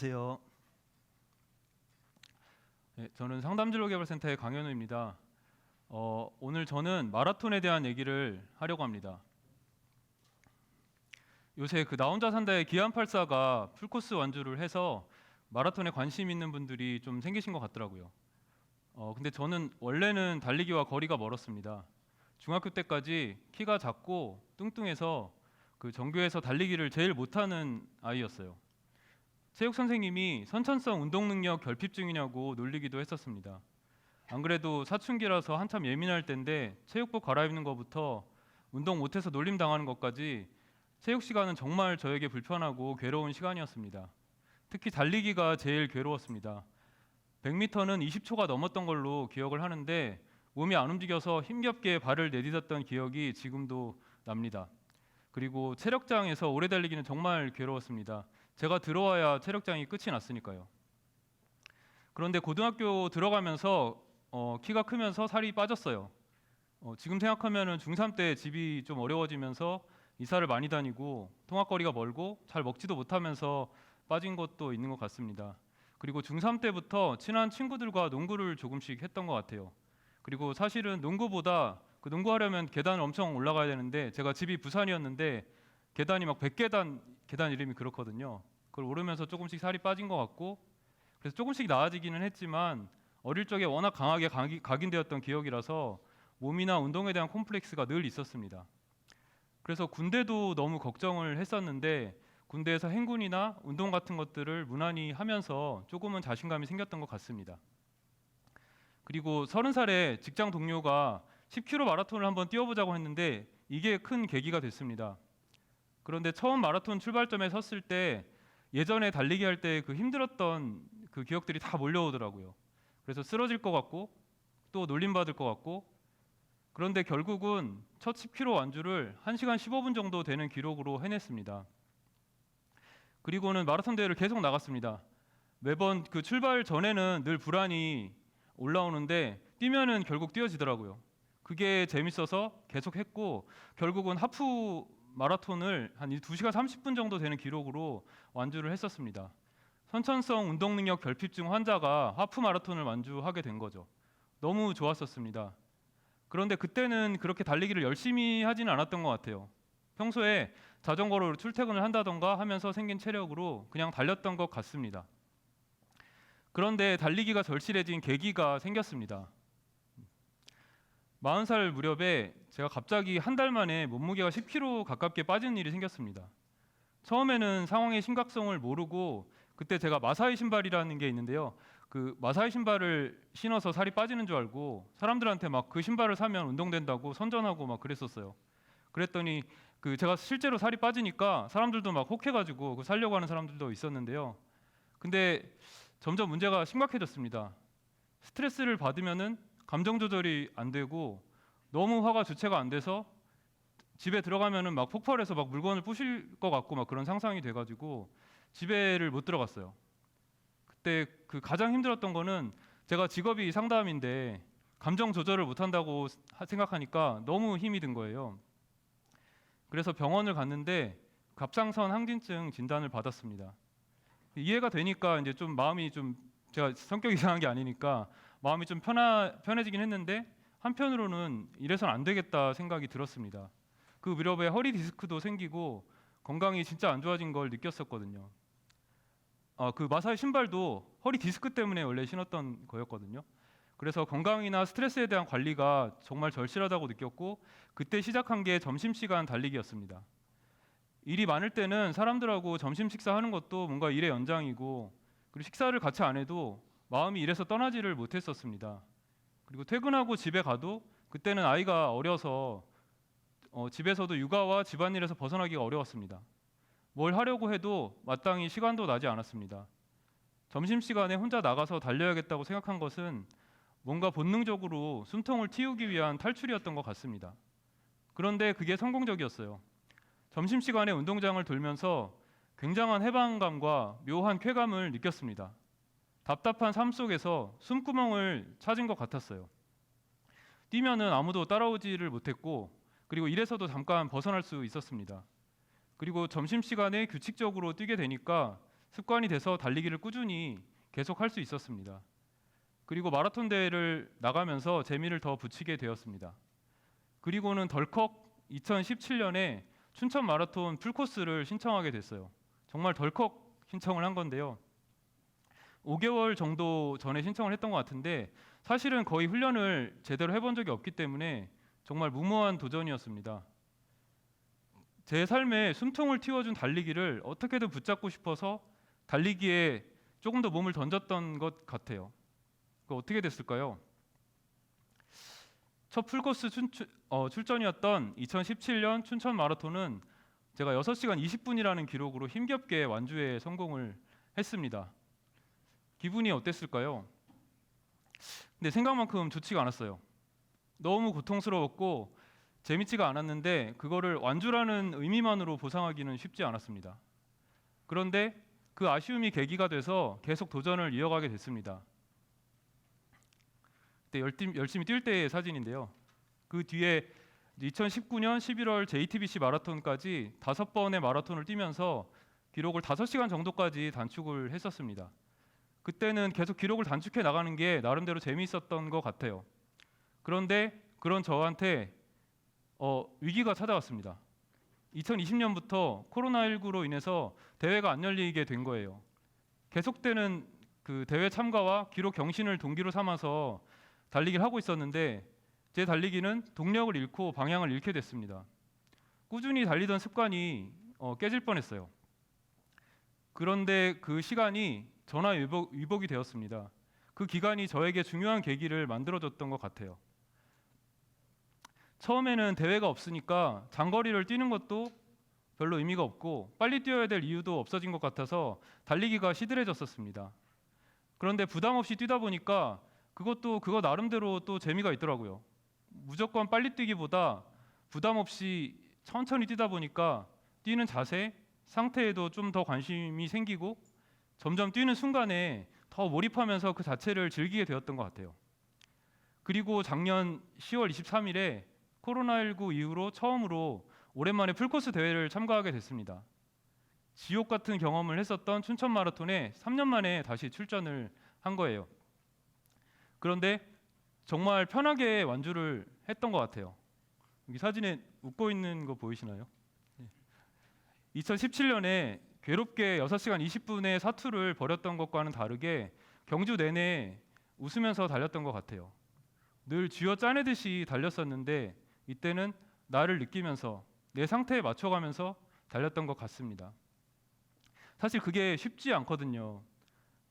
안녕하세요. 네, 저는 상담진로개발센터의 강현우입니다. 어, 오늘 저는 마라톤에 대한 얘기를 하려고 합니다. 요새 그 나 혼자 산다의 기안84가 풀코스 완주를 해서 마라톤에 관심 있는 분들이 좀 생기신 것 같더라고요. 어, 근데 저는 원래는 달리기와 거리가 멀었습니다. 중학교 때까지 키가 작고 뚱뚱해서 그 전교에서 달리기를 제일 못하는 아이였어요. 체육 선생님이 선천성 운동 능력 결핍증이냐고 놀리기도 했었습니다. 안 그래도 사춘기라서 한참 예민할 때인데 체육복 갈아입는 것부터 운동 못해서 놀림 당하는 것까지 체육 시간은 정말 저에게 불편하고 괴로운 시간이었습니다. 특히 달리기가 제일 괴로웠습니다. 100m는 20초가 넘었던 걸로 기억을 하는데 몸이 안 움직여서 힘겹게 발을 내딛었던 기억이 지금도 납니다. 그리고 체력장에서 오래 달리기는 정말 괴로웠습니다. 제가 들어와야 체력장이 끝이 났으니까요. 그런데 고등학교 들어가면서 어, 키가 크면서 살이 빠졌어요. 어, 지금 생각하면은 중3 때 집이 좀 어려워지면서 이사를 많이 다니고 통학거리가 멀고 잘 먹지도 못하면서 빠진 것도 있는 것 같습니다. 그리고 중3 때부터 친한 친구들과 농구를 조금씩 했던 것 같아요. 그리고 사실은 농구보다 그 농구하려면 계단을 엄청 올라가야 되는데 제가 집이 부산이었는데 계단이 막 100계단 계단 이름이 그렇거든요. 그걸 오르면서 조금씩 살이 빠진 것 같고 그래서 조금씩 나아지기는 했지만 어릴 적에 워낙 강하게 각인되었던 기억이라서 몸이나 운동에 대한 콤플렉스가 늘 있었습니다. 그래서 군대도 너무 걱정을 했었는데 군대에서 행군이나 운동 같은 것들을 무난히 하면서 조금은 자신감이 생겼던 것 같습니다. 그리고 서른 살에 직장 동료가 10km 마라톤을 한번 뛰어보자고 했는데 이게 큰 계기가 됐습니다. 그런데 처음 마라톤 출발점에 섰을 때 예전에 달리기 할 때 그 힘들었던 그 기억들이 다 몰려오더라고요. 그래서 쓰러질 것 같고 또 놀림 받을 것 같고 그런데 결국은 첫 10km 완주를 1시간 15분 정도 되는 기록으로 해냈습니다. 그리고는 마라톤 대회를 계속 나갔습니다. 매번 그 출발 전에는 늘 불안이 올라오는데 뛰면은 결국 뛰어지더라고요. 그게 재밌어서 계속 했고 결국은 하프 마라톤을 한 2시간 30분 정도 되는 기록으로 완주를 했었습니다. 선천성 운동 능력 결핍증 환자가 하프 마라톤을 완주하게 된 거죠. 너무 좋았었습니다. 그런데 그때는 그렇게 달리기를 열심히 하지는 않았던 것 같아요. 평소에 자전거로 출퇴근을 한다던가 하면서 생긴 체력으로 그냥 달렸던 것 같습니다. 그런데 달리기가 절실해진 계기가 생겼습니다. 40살 무렵에 제가 갑자기 한 달 만에 몸무게가 10kg 가깝게 빠지는 일이 생겼습니다. 처음에는 상황의 심각성을 모르고 그때 제가 마사이 신발이라는 게 있는데요. 그 마사이 신발을 신어서 살이 빠지는 줄 알고 사람들한테 막 그 신발을 사면 운동된다고 선전하고 막 그랬었어요. 그랬더니 그 제가 실제로 살이 빠지니까 사람들도 막 혹해가지고 그 살려고 하는 사람들도 있었는데요. 근데 점점 문제가 심각해졌습니다. 스트레스를 받으면은 감정 조절이 안 되고 너무 화가 주체가 안 돼서 집에 들어가면은 막 폭발해서 막 물건을 부실 것 같고 막 그런 상상이 돼가지고 집에를 못 들어갔어요. 그때 그 가장 힘들었던 거는 제가 직업이 상담인데 감정 조절을 못 한다고 하- 생각하니까 너무 힘이 든 거예요. 그래서 병원을 갔는데 갑상선 항진증 진단을 받았습니다. 이해가 되니까 이제 좀 마음이 좀 제가 성격 이상한 게 아니니까 마음이 좀 편하, 편해지긴 했는데 한편으로는 이래선 안 되겠다 생각이 들었습니다. 그 무렵에 허리 디스크도 생기고 건강이 진짜 안 좋아진 걸 느꼈었거든요. 아, 그 마사이 신발도 허리 디스크 때문에 원래 신었던 거였거든요. 그래서 건강이나 스트레스에 대한 관리가 정말 절실하다고 느꼈고 그때 시작한 게 점심시간 달리기였습니다. 일이 많을 때는 사람들하고 점심 식사하는 것도 뭔가 일의 연장이고 그리고 식사를 같이 안 해도 마음이 일에서 떠나지를 못했었습니다. 그리고 퇴근하고 집에 가도 그때는 아이가 어려서 어, 집에서도 육아와 집안일에서 벗어나기가 어려웠습니다. 뭘 하려고 해도 마땅히 시간도 나지 않았습니다. 점심 시간에 혼자 나가서 달려야겠다고 생각한 것은 뭔가 본능적으로 숨통을 틔우기 위한 탈출이었던 것 같습니다. 그런데 그게 성공적이었어요. 점심 시간에 운동장을 돌면서 굉장한 해방감과 묘한 쾌감을 느꼈습니다. 답답한 삶 속에서 숨구멍을 찾은 것 같았어요. 뛰면은 아무도 따라오지를 못했고 그리고 일에서도 잠깐 벗어날 수 있었습니다. 그리고 점심 시간에 규칙적으로 뛰게 되니까 습관이 돼서 달리기를 꾸준히 계속 할 수 있었습니다. 그리고 마라톤 대회를 나가면서 재미를 더 붙이게 되었습니다. 그리고는 덜컥 2017년에 춘천 마라톤 풀코스를 신청하게 됐어요. 정말 덜컥 신청을 한 건데요. 5개월 정도 전에 신청을 했던 것 같은데 사실은 거의 훈련을 제대로 해본 적이 없기 때문에 정말 무모한 도전이었습니다. 제 삶에 숨통을 틔워준 달리기를 어떻게든 붙잡고 싶어서 달리기에 조금 더 몸을 던졌던 것 같아요. 그 어떻게 됐을까요? 첫 풀코스 춘, 어, 출전이었던 2017년 춘천 마라톤은 제가 6시간 20분이라는 기록으로 힘겹게 완주에 성공을 했습니다. 기분이 어땠을까요? 근데 생각만큼 좋지가 않았어요. 너무 고통스러웠고 재밌지가 않았는데 그거를 완주라는 의미만으로 보상하기는 쉽지 않았습니다. 그런데 그 아쉬움이 계기가 돼서 계속 도전을 이어가게 됐습니다. 그때 열심, 열심히 뛸 때의 사진인데요. 그 뒤에 2019년 11월 JTBC 마라톤까지 다섯 번의 마라톤을 뛰면서 기록을 5시간 정도까지 단축을 했었습니다. 그때는 계속 기록을 단축해 나가는 게 나름대로 재미있었던 것 같아요. 그런데 그런 저한테 어, 위기가 찾아왔습니다. 2020년부터 코로나19로 인해서 대회가 안 열리게 된 거예요. 계속되는 그 대회 참가와 기록 경신을 동기로 삼아서 달리기를 하고 있었는데 제 달리기는 동력을 잃고 방향을 잃게 됐습니다. 꾸준히 달리던 습관이 어, 깨질 뻔했어요. 그런데 그 시간이 전화 위복, 위복이 되었습니다. 그 기간이 저에게 중요한 계기를 만들어줬던 것 같아요. 처음에는 대회가 없으니까 장거리를 뛰는 것도 별로 의미가 없고 빨리 뛰어야 될 이유도 없어진 것 같아서 달리기가 시들해졌었습니다. 그런데 부담 없이 뛰다 보니까 그것도 그거 나름대로 또 재미가 있더라고요. 무조건 빨리 뛰기보다 부담 없이 천천히 뛰다 보니까 뛰는 자세, 상태에도 좀 더 관심이 생기고 점점 뛰는 순간에 더 몰입하면서 그 자체를 즐기게 되었던 것 같아요. 그리고 작년 10월 23일에 코로나19 이후로 처음으로 오랜만에 풀코스 대회를 참가하게 됐습니다. 지옥 같은 경험을 했었던 춘천 마라톤에 3년 만에 다시 출전을 한 거예요. 그런데 정말 편하게 완주를 했던 것 같아요. 여기 사진에 웃고 있는 거 보이시나요? 2017년에 괴롭게 6시간 20분의 사투를 벌였던 것과는 다르게 경주 내내 웃으면서 달렸던 것 같아요. 늘 쥐어 짜내듯이 달렸었는데 이때는 나를 느끼면서 내 상태에 맞춰가면서 달렸던 것 같습니다. 사실 그게 쉽지 않거든요.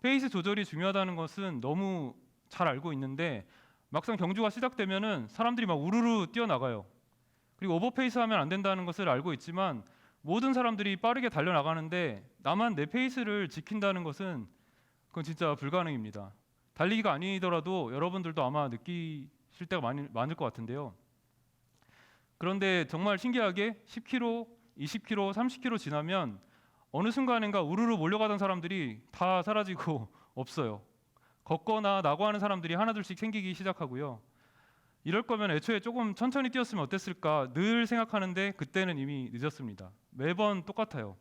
페이스 조절이 중요하다는 것은 너무 잘 알고 있는데 막상 경주가 시작되면은 사람들이 막 우르르 뛰어나가요. 그리고 오버페이스 하면 안 된다는 것을 알고 있지만 모든 사람들이 빠르게 달려 나가는데 나만 내 페이스를 지킨다는 것은 그건 진짜 불가능입니다. 달리기가 아니더라도 여러분들도 아마 느끼실 때가 많이, 많을 것 같은데요. 그런데 정말 신기하게 10km, 20km, 30km 지나면 어느 순간인가 우르르 몰려가던 사람들이 다 사라지고 없어요. 걷거나 나고 하는 사람들이 하나둘씩 생기기 시작하고요. 이럴 거면 애초에 조금 천천히 뛰었으면 어땠을까 늘 생각하는데 그때는 이미 늦었습니다. 매번 똑같아요.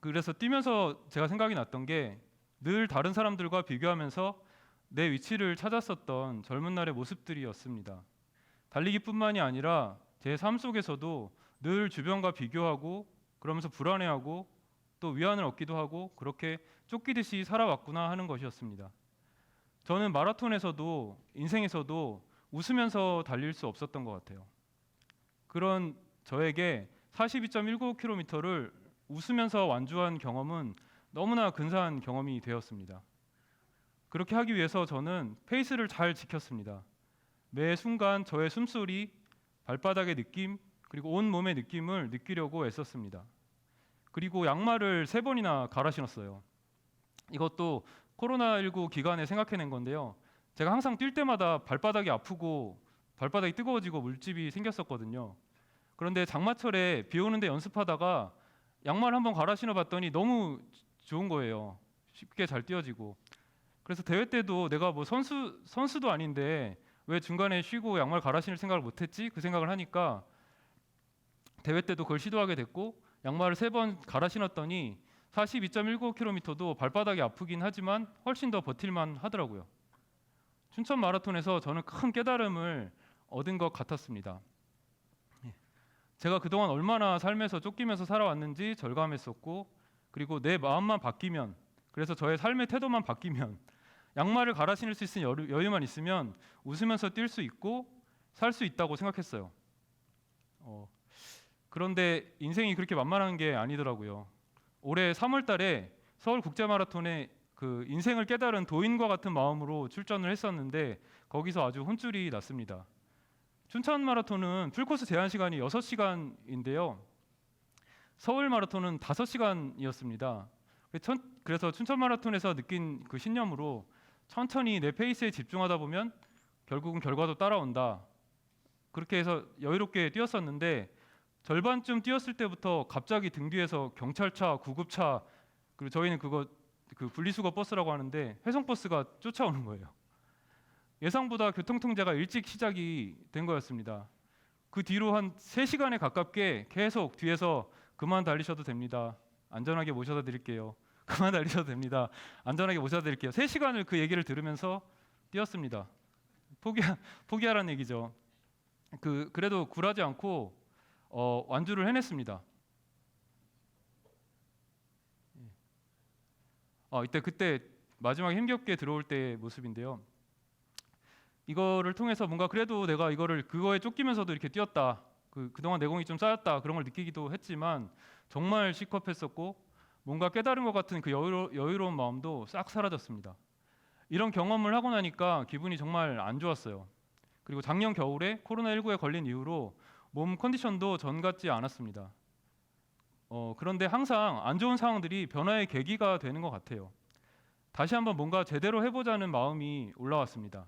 그래서 뛰면서 제가 생각이 났던 게 늘 다른 사람들과 비교하면서 내 위치를 찾았었던 젊은 날의 모습들이었습니다. 달리기뿐만이 아니라 제 삶 속에서도 늘 주변과 비교하고 그러면서 불안해하고 또 위안을 얻기도 하고 그렇게 쫓기듯이 살아왔구나 하는 것이었습니다. 저는 마라톤에서도 인생에서도 웃으면서 달릴 수 없었던 것 같아요. 그런 저에게 42.19km를 웃으면서 완주한 경험은 너무나 근사한 경험이 되었습니다. 그렇게 하기 위해서 저는 페이스를 잘 지켰습니다. 매 순간 저의 숨소리, 발바닥의 느낌, 그리고 온 몸의 느낌을 느끼려고 애썼습니다. 그리고 양말을 세 번이나 갈아 신었어요. 이것도 코로나19 기간에 생각해낸 건데요. 제가 항상 뛸 때마다 발바닥이 아프고 발바닥이 뜨거워지고 물집이 생겼었거든요. 그런데 장마철에 비 오는데 연습하다가 양말 한번 갈아 신어봤더니 너무 좋은 거예요. 쉽게 잘 뛰어지고. 그래서 대회 때도 내가 뭐 선수 선수도 아닌데 왜 중간에 쉬고 양말 갈아 신을 생각을 못했지? 그 생각을 하니까 대회 때도 그걸 시도하게 됐고 양말을 세 번 갈아 신었더니 42.19km도 발바닥이 아프긴 하지만 훨씬 더 버틸만 하더라고요. 춘천 마라톤에서 저는 큰 깨달음을 얻은 것 같았습니다. 예. 제가 그동안 얼마나 삶에서 쫓기면서 살아왔는지 절감했었고 그리고 내 마음만 바뀌면 그래서 저의 삶의 태도만 바뀌면 양말을 갈아 신을 수 있는 여유- 여유만 있으면 웃으면서 뛸 수 있고 살 수 있다고 생각했어요. 어, 그런데 인생이 그렇게 만만한 게 아니더라고요. 올해 3월 달에 서울 국제 마라톤에 그 인생을 깨달은 도인과 같은 마음으로 출전을 했었는데 거기서 아주 혼쭐이 났습니다. 춘천 마라톤은 풀코스 제한 시간이 6시간인데요. 서울 마라톤은 5시간이었습니다. 그래서 춘천 마라톤에서 느낀 그 신념으로 천천히 내 페이스에 집중하다 보면 결국은 결과도 따라온다. 그렇게 해서 여유롭게 뛰었었는데 절반쯤 뛰었을 때부터 갑자기 등 뒤에서 경찰차, 구급차 그리고 저희는 그거 그 분리수거 버스라고 하는데 회송 버스가 쫓아오는 거예요. 예상보다 교통 통제가 일찍 시작이 된 거였습니다. 그 뒤로 한 3시간에 가깝게 계속 뒤에서 그만 달리셔도 됩니다. 안전하게 모셔다 드릴게요. 그만 달리셔도 됩니다. 안전하게 모셔다 드릴게요. 3시간을 그 얘기를 들으면서 뛰었습니다. 포기 포기하라는 얘기죠. 그 그래도 굴하지 않고 어, 완주를 해냈습니다. 어, 이때 그때 마지막에 힘겹게 들어올 때의 모습인데요. 이거를 통해서 뭔가 그래도 내가 이거를 그거에 쫓기면서도 이렇게 뛰었다. 그 그동안 내공이 좀 쌓였다. 그런 걸 느끼기도 했지만 정말 시겁했었고 뭔가 깨달은 것 같은 그 여유로, 여유로운 마음도 싹 사라졌습니다. 이런 경험을 하고 나니까 기분이 정말 안 좋았어요. 그리고 작년 겨울에 코로나19에 걸린 이후로 몸 컨디션도 전 같지 않았습니다. 어, 그런데 항상 안 좋은 상황들이 변화의 계기가 되는 것 같아요. 다시 한번 뭔가 제대로 해보자는 마음이 올라왔습니다.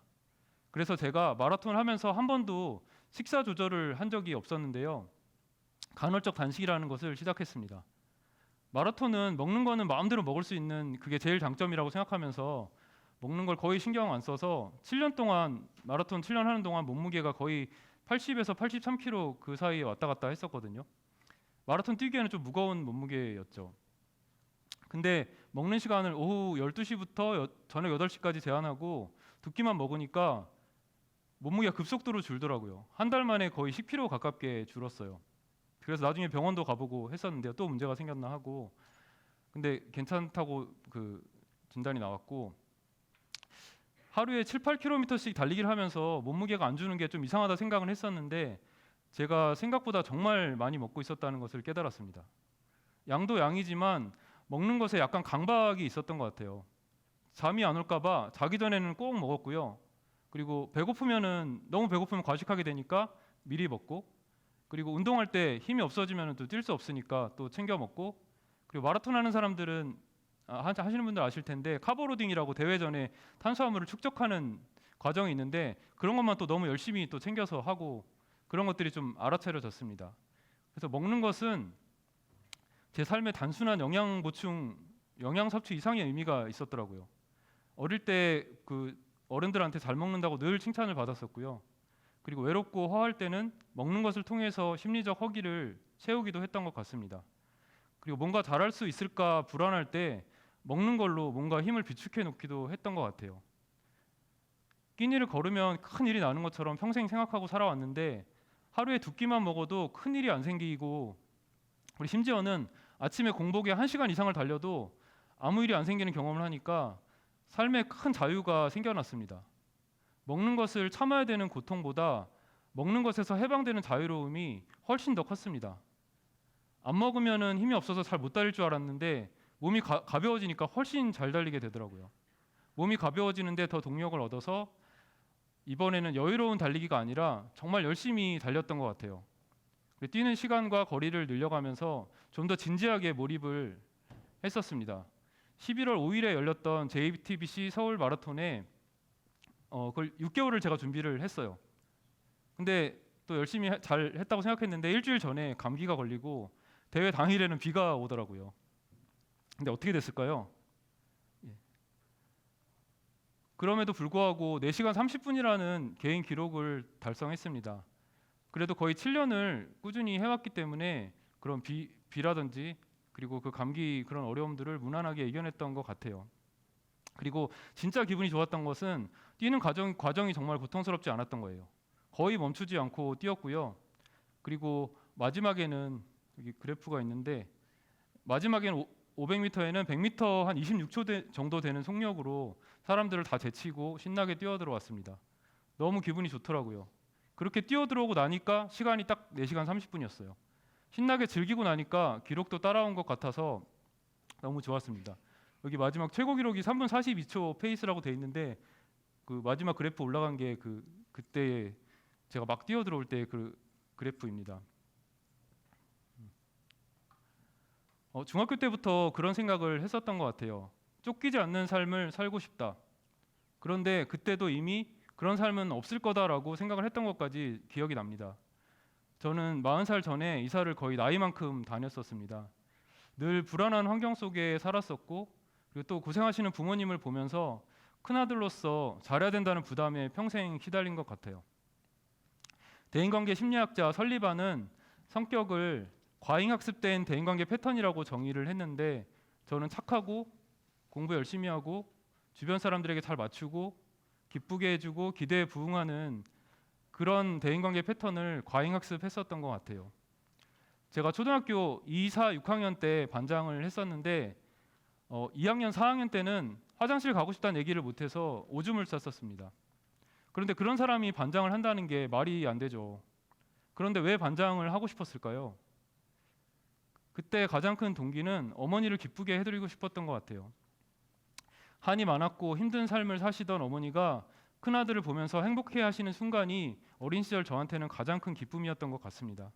그래서 제가 마라톤을 하면서 한 번도 식사 조절을 한 적이 없었는데요. 간헐적 단식이라는 것을 시작했습니다. 마라톤은 먹는 거는 마음대로 먹을 수 있는 그게 제일 장점이라고 생각하면서 먹는 걸 거의 신경 안 써서 7년 동안 마라톤 7년 하는 동안 몸무게가 거의 80에서 83kg 그 사이에 왔다 갔다 했었거든요. 마라톤 뛰기에는 좀 무거운 몸무게였죠. 근데 먹는 시간을 오후 12시부터 저녁 8시까지 제한하고 두 끼만 먹으니까 몸무게가 급속도로 줄더라고요. 한 달 만에 거의 10kg 가깝게 줄었어요. 그래서 나중에 병원도 가보고 했었는데요. 또 문제가 생겼나 하고 근데 괜찮다고 그 진단이 나왔고 하루에 7, 8km씩 달리기를 하면서 몸무게가 안 주는 게 좀 이상하다 생각을 했었는데 제가 생각보다 정말 많이 먹고 있었다는 것을 깨달았습니다. 양도 양이지만 먹는 것에 약간 강박이 있었던 것 같아요. 잠이 안 올까봐 자기 전에는 꼭 먹었고요. 그리고 배고프면은 너무 배고프면 과식하게 되니까 미리 먹고 그리고 운동할 때 힘이 없어지면 또 뛸 수 없으니까 또 챙겨 먹고 그리고 마라톤 하는 사람들은 아, 하- 하시는 분들 아실 텐데 카보로딩이라고 대회 전에 탄수화물을 축적하는 과정이 있는데 그런 것만 또 너무 열심히 또 챙겨서 하고 그런 것들이 좀 알아차려졌습니다. 그래서 먹는 것은 제 삶의 단순한 영양 보충, 영양 섭취 이상의 의미가 있었더라고요. 어릴 때 그 어른들한테 잘 먹는다고 늘 칭찬을 받았었고요. 그리고 외롭고 허할 때는 먹는 것을 통해서 심리적 허기를 채우기도 했던 것 같습니다. 그리고 뭔가 잘할 수 있을까 불안할 때 먹는 걸로 뭔가 힘을 비축해 놓기도 했던 것 같아요. 끼니를 걸으면 큰 일이 나는 것처럼 평생 생각하고 살아왔는데 하루에 두 끼만 먹어도 큰 일이 안 생기고 우리 심지어는 아침에 공복에 한 시간 이상을 달려도 아무 일이 안 생기는 경험을 하니까 삶에 큰 자유가 생겨났습니다. 먹는 것을 참아야 되는 고통보다 먹는 것에서 해방되는 자유로움이 훨씬 더 컸습니다. 안 먹으면은 힘이 없어서 잘 못 달릴 줄 알았는데 몸이 가, 가벼워지니까 훨씬 잘 달리게 되더라고요. 몸이 가벼워지는데 더 동력을 얻어서 이번에는 여유로운 달리기가 아니라 정말 열심히 달렸던 것 같아요. 뛰는 시간과 거리를 늘려가면서 좀 더 진지하게 몰입을 했었습니다. 11월 5일에 열렸던 JTBC 서울 마라톤에 어, 그걸 6개월을 제가 준비를 했어요. 근데 또 열심히 해- 잘 했다고 생각했는데 일주일 전에 감기가 걸리고 대회 당일에는 비가 오더라고요. 근데 어떻게 됐을까요? 예. 그럼에도 불구하고 4시간 30분이라는 개인 기록을 달성했습니다. 그래도 거의 7년을 꾸준히 해왔기 때문에 그런 비, 비라든지 그리고 그 감기 그런 어려움들을 무난하게 이겨냈던 것 같아요. 그리고 진짜 기분이 좋았던 것은 뛰는 과정 과정이 정말 고통스럽지 않았던 거예요. 거의 멈추지 않고 뛰었고요. 그리고 마지막에는 여기 그래프가 있는데 마지막에는 500m에는 100m 한 26초 대- 정도 되는 속력으로 사람들을 다 제치고 신나게 뛰어 들어왔습니다. 너무 기분이 좋더라고요. 그렇게 뛰어 들어오고 나니까 시간이 딱 4시간 30분이었어요. 신나게 즐기고 나니까 기록도 따라온 것 같아서 너무 좋았습니다. 여기 마지막 최고 기록이 3분 42초 페이스라고 돼 있는데 그 마지막 그래프 올라간 게 그 그때 제가 막 뛰어 들어올 때 그 그래프입니다. 어, 중학교 때부터 그런 생각을 했었던 것 같아요. 쫓기지 않는 삶을 살고 싶다. 그런데 그때도 이미 그런 삶은 없을 거다라고 생각을 했던 것까지 기억이 납니다. 저는 40살 전에 이사를 거의 나이만큼 다녔었습니다. 늘 불안한 환경 속에 살았었고 그리고 또 고생하시는 부모님을 보면서 큰아들로서 잘해야 된다는 부담에 평생 시달린 것 같아요. 대인관계 심리학자 설리반은 성격을 과잉학습된 대인관계 패턴이라고 정의를 했는데 저는 착하고 공부 열심히 하고 주변 사람들에게 잘 맞추고 기쁘게 해주고 기대에 부응하는 그런 대인관계 패턴을 과잉학습했었던 것 같아요. 제가 초등학교 2, 4, 6학년 때 반장을 했었는데 어, 2학년, 4학년 때는 화장실 가고 싶다는 얘기를 못해서 오줌을 쌌었습니다. 그런데 그런 사람이 반장을 한다는 게 말이 안 되죠. 그런데 왜 반장을 하고 싶었을까요? 그때 가장 큰 동기는 어머니를 기쁘게 해드리고 싶었던 것 같아요. 한이 많았고 힘든 삶을 사시던 어머니가 큰 아들을 보면서 행복해 하시는 순간이 어린 시절 저한테는 가장 큰 기쁨이었던 것 같습니다.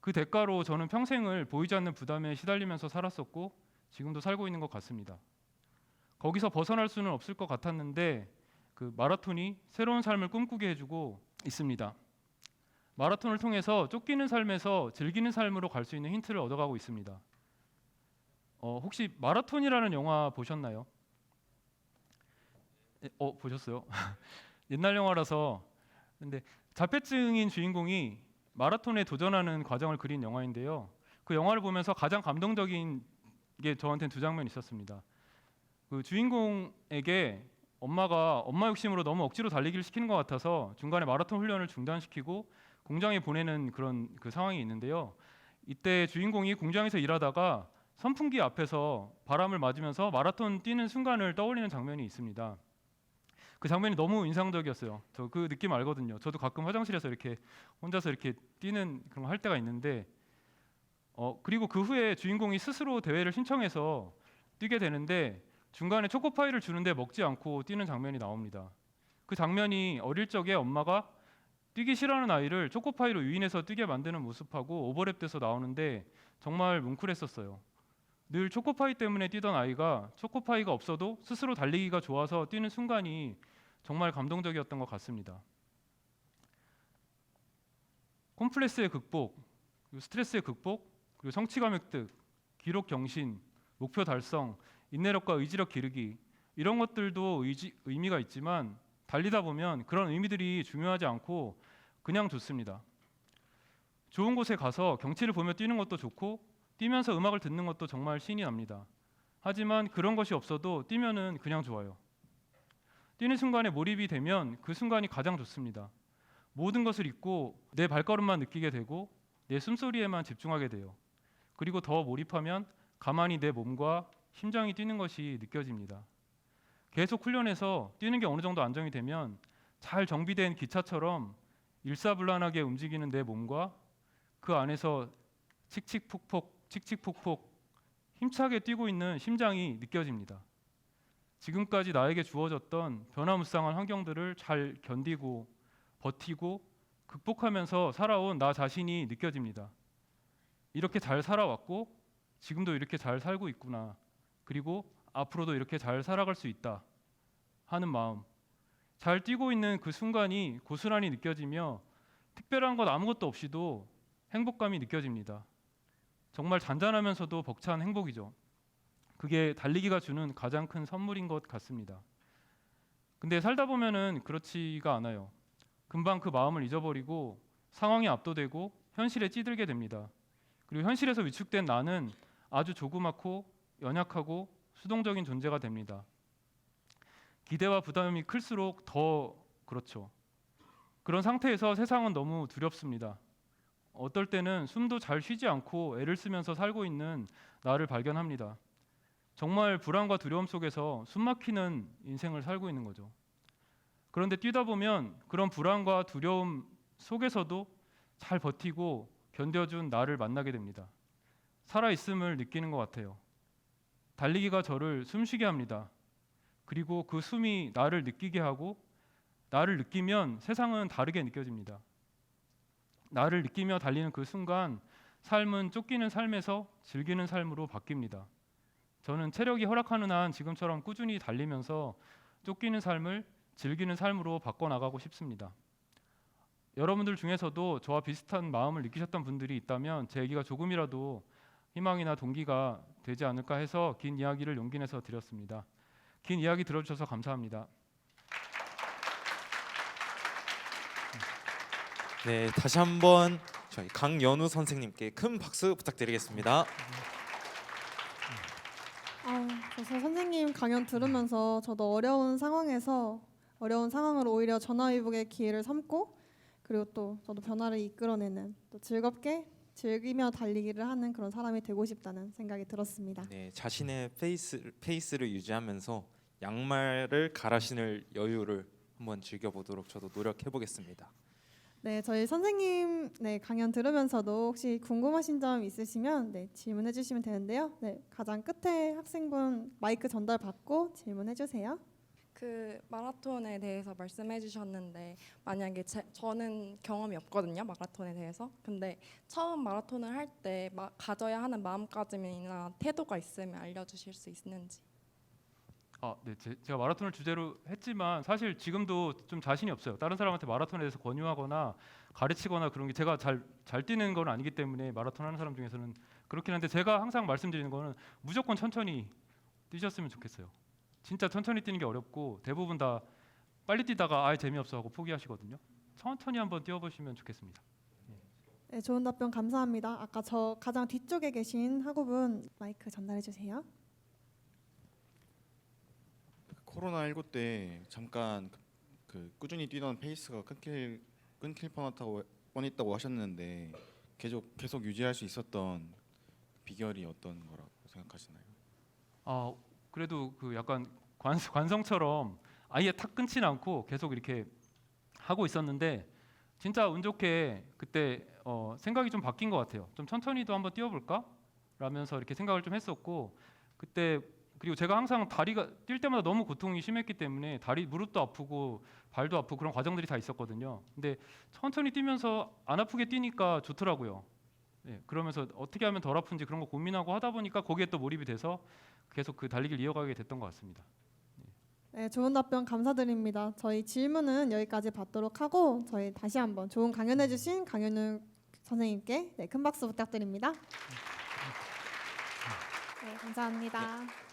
그 대가로 저는 평생을 보이지 않는 부담에 시달리면서 살았었고 지금도 살고 있는 것 같습니다. 거기서 벗어날 수는 없을 것 같았는데 그 마라톤이 새로운 삶을 꿈꾸게 해주고 있습니다. 마라톤을 통해서 쫓기는 삶에서 즐기는 삶으로 갈 수 있는 힌트를 얻어가고 있습니다. 어, 혹시 마라톤이라는 영화 보셨나요? 예, 어 보셨어요? 옛날 영화라서 근데 자폐증인 주인공이 마라톤에 도전하는 과정을 그린 영화인데요. 그 영화를 보면서 가장 감동적인 게 저한테는 두 장면이 있었습니다. 그 주인공에게 엄마가 엄마 욕심으로 너무 억지로 달리기를 시키는 것 같아서 중간에 마라톤 훈련을 중단시키고 공장에 보내는 그런 그 상황이 있는데요. 이때 주인공이 공장에서 일하다가 선풍기 앞에서 바람을 맞으면서 마라톤 뛰는 순간을 떠올리는 장면이 있습니다. 그 장면이 너무 인상적이었어요. 저 그 느낌 알거든요. 저도 가끔 화장실에서 이렇게 혼자서 이렇게 뛰는 그런 거 할 때가 있는데 어 그리고 그 후에 주인공이 스스로 대회를 신청해서 뛰게 되는데 중간에 초코파이를 주는데 먹지 않고 뛰는 장면이 나옵니다. 그 장면이 어릴 적에 엄마가 뛰기 싫어하는 아이를 초코파이로 유인해서 뛰게 만드는 모습하고 오버랩돼서 나오는데 정말 뭉클했었어요. 늘 초코파이 때문에 뛰던 아이가 초코파이가 없어도 스스로 달리기가 좋아서 뛰는 순간이 정말 감동적이었던 것 같습니다. 콤플렉스의 극복, 스트레스의 극복, 그리고 성취감 획득, 기록 경신, 목표 달성, 인내력과 의지력 기르기 이런 것들도 의지, 의미가 있지만 달리다 보면 그런 의미들이 중요하지 않고 그냥 좋습니다. 좋은 곳에 가서 경치를 보며 뛰는 것도 좋고 뛰면서 음악을 듣는 것도 정말 신이 납니다. 하지만 그런 것이 없어도 뛰면은 그냥 좋아요. 뛰는 순간에 몰입이 되면 그 순간이 가장 좋습니다. 모든 것을 잊고 내 발걸음만 느끼게 되고 내 숨소리에만 집중하게 돼요. 그리고 더 몰입하면 가만히 내 몸과 심장이 뛰는 것이 느껴집니다. 계속 훈련해서 뛰는 게 어느 정도 안정이 되면 잘 정비된 기차처럼 일사불란하게 움직이는 내 몸과 그 안에서 칙칙폭폭 칙칙폭폭 힘차게 뛰고 있는 심장이 느껴집니다. 지금까지 나에게 주어졌던 변화무쌍한 환경들을 잘 견디고 버티고 극복하면서 살아온 나 자신이 느껴집니다. 이렇게 잘 살아왔고 지금도 이렇게 잘 살고 있구나. 그리고 앞으로도 이렇게 잘 살아갈 수 있다 하는 마음. 잘 뛰고 있는 그 순간이 고스란히 느껴지며 특별한 것 아무것도 없이도 행복감이 느껴집니다. 정말 잔잔하면서도 벅찬 행복이죠. 그게 달리기가 주는 가장 큰 선물인 것 같습니다. 근데 살다 보면은 그렇지가 않아요. 금방 그 마음을 잊어버리고 상황에 압도되고 현실에 찌들게 됩니다. 그리고 현실에서 위축된 나는 아주 조그맣고 연약하고 수동적인 존재가 됩니다. 기대와 부담이 클수록 더 그렇죠. 그런 상태에서 세상은 너무 두렵습니다. 어떨 때는 숨도 잘 쉬지 않고 애를 쓰면서 살고 있는 나를 발견합니다. 정말 불안과 두려움 속에서 숨막히는 인생을 살고 있는 거죠. 그런데 뛰다 보면 그런 불안과 두려움 속에서도 잘 버티고 견뎌준 나를 만나게 됩니다. 살아 있음을 느끼는 것 같아요. 달리기가 저를 숨쉬게 합니다. 그리고 그 숨이 나를 느끼게 하고 나를 느끼면 세상은 다르게 느껴집니다. 나를 느끼며 달리는 그 순간 삶은 쫓기는 삶에서 즐기는 삶으로 바뀝니다. 저는 체력이 허락하는 한 지금처럼 꾸준히 달리면서 쫓기는 삶을 즐기는 삶으로 바꿔 나가고 싶습니다. 여러분들 중에서도 저와 비슷한 마음을 느끼셨던 분들이 있다면 제 얘기가 조금이라도 희망이나 동기가 되지 않을까 해서 긴 이야기를 용기 내서 드렸습니다. 긴 이야기 들어주셔서 감사합니다. 네, 다시 한번 저희 강연우 선생님께 큰 박수 부탁드리겠습니다. 아, 그래서 선생님 강연 들으면서 저도 어려운 상황에서 어려운 상황을 오히려 전화위복의 기회를 삼고 그리고 또 저도 변화를 이끌어내는 또 즐겁게 즐기며 달리기를 하는 그런 사람이 되고 싶다는 생각이 들었습니다. 네, 자신의 페이스 페이스를 유지하면서 양말을 갈아 신을 여유를 한번 즐겨 보도록 저도 노력해 보겠습니다. 네, 저희 선생님 네, 강연 들으면서도 혹시 궁금하신 점 있으시면 네, 질문해 주시면 되는데요. 네, 가장 끝에 학생분 마이크 전달 받고 질문해 주세요. 그 마라톤에 대해서 말씀해 주셨는데 만약에 제, 저는 경험이 없거든요 마라톤에 대해서 근데 처음 마라톤을 할 때 가져야 하는 마음가짐이나 태도가 있으면 알려주실 수 있는지 아, 네, 제, 제가 마라톤을 주제로 했지만 사실 지금도 좀 자신이 없어요. 다른 사람한테 마라톤에 대해서 권유하거나 가르치거나 그런 게 제가 잘 잘 뛰는 건 아니기 때문에 마라톤 하는 사람 중에서는 그렇긴 한데 제가 항상 말씀드리는 거는 무조건 천천히 뛰셨으면 좋겠어요. 진짜 천천히 뛰는 게 어렵고 대부분 다 빨리 뛰다가 아예 재미없어 하고 포기하시거든요. 천천히 한번 뛰어보시면 좋겠습니다. 네, 좋은 답변 감사합니다. 아까 저 가장 뒤쪽에 계신 학우분 마이크 전달해 주세요. 코로나 19 때 잠깐 그, 그 꾸준히 뛰던 페이스가 끊길 끊길 뻔했다고 뻔했다고 하셨는데 계속 계속 유지할 수 있었던 비결이 어떤 거라고 생각하시나요? 아 그래도 그 약간 관, 관성처럼 아예 탁 끊진 않고 계속 이렇게 하고 있었는데 진짜 운 좋게 그때 어, 생각이 좀 바뀐 것 같아요. 좀 천천히도 한번 뛰어볼까? 라면서 이렇게 생각을 좀 했었고 그때 그리고 제가 항상 다리가 뛸 때마다 너무 고통이 심했기 때문에 다리 무릎도 아프고 발도 아프고 그런 과정들이 다 있었거든요. 근데 천천히 뛰면서 안 아프게 뛰니까 좋더라고요. 네, 그러면서 어떻게 하면 덜 아픈지 그런 거 고민하고 하다 보니까 거기에 또 몰입이 돼서 계속 그 달리기를 이어가게 됐던 것 같습니다. 네, 좋은 답변 감사드립니다. 저희 질문은 여기까지 받도록 하고 저희 다시 한번 좋은 강연해 주신 강현우 선생님께 네, 큰 박수 부탁드립니다. 네, 감사합니다.